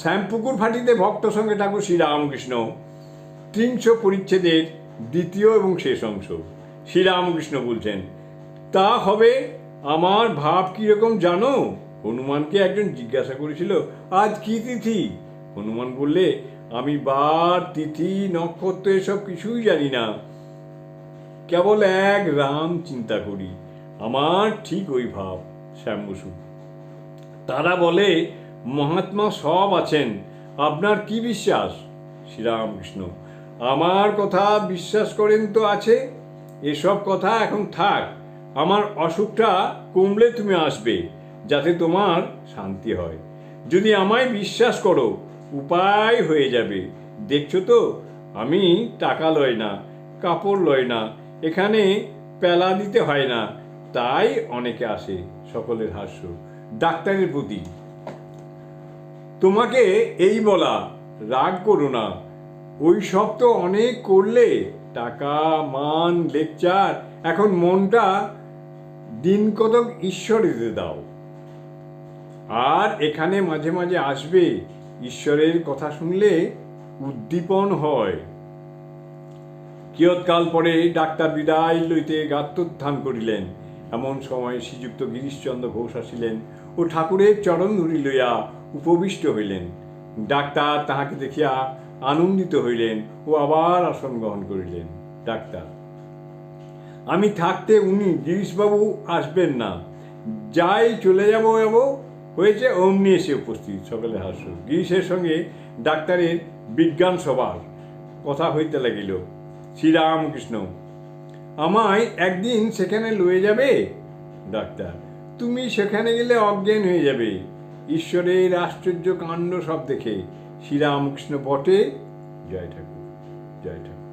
শ্যামপুকুর ফাটিতে ভক্ত সঙ্গে ঠাকুর শ্রীরামকৃষ্ণ ত্রিংশ পরিচ্ছেদের দ্বিতীয় এবং শেষ অংশ। শ্রীরামকৃষ্ণ বলছেন, তা হবে আমার ভাব কীরকম জানো? হনুমানকে একজন জিজ্ঞাসা করেছিল, আজ কি তিথি? হনুমান বললে, আমি বার, তিথি, নক্ষত্র এসব কিছুই জানি না। কেবল এক রাম চিন্তা করি, আমার ঠিক ওই ভাব। শ্যাম বসু, তারা বলে মহাত্মা সব আছেন। আপনার কি বিশ্বাস? শ্রীরামকৃষ্ণ। আমার কথা বিশ্বাস করেন তো আছে। এসব কথা এখন থাক। আমার অসুখটা কমলে তুমি আসবে, যাতে তোমার শান্তি হয়। যদি আমায় বিশ্বাস করো, উপায় হয়ে যাবে। দেখছ তো, আমি টাকা লয় না, কাপড় লয় না, এখানে পেলা দিতে হয় না, তাই অনেকে আসে, সকলের হাস্য। ডাক্তারের প্রতি। তোমাকে এই বলা, রাগ করো না। ওই সব তো অনেক করলে, টাকা, মান, লেকচার, এখন মনটা দিন কতক ঈশ্বরেতে দাও। আর এখানে মাঝে মাঝে আসবে, ঈশ্বরের কথা শুনলে উদ্দীপন হয়। কিয়ৎকাল পরে ডাক্তার বিদায় লইতে গাত্রোত্থান করিলেন। এমন সময় শ্রীযুক্ত গিরিশচন্দ্র ঘোষ আসিলেন ও ঠাকুরের চরণ ধরি লইয়া উপবিষ্ট হইলেন। ডাক্তার তাহাকে দেখিয়া আনন্দিত হইলেন ও আবার আসন গ্রহণ করিলেন। ডাক্তার, আমি থাকতে উনি গিরিশবাবু আসবেন না। যাই চলে যাব যাব হয়েছে অমনি এসে উপস্থিত। সকলে হাস্য। গিরিশের সঙ্গে ডাক্তারের বিজ্ঞান সভার কথা হইতে লাগিল। শ্রীরামকৃষ্ণ আমায় একদিন সেখানে লয়ে যাবে? ডাক্তার, তুমি সেখানে গেলে অজ্ঞান হয়ে যাবে। ঈশ্বরের আশ্চর্য কাণ্ড সব দেখে। শ্রীরামকৃষ্ণ পটে জয় ঠাকুর জয় ঠাকুর।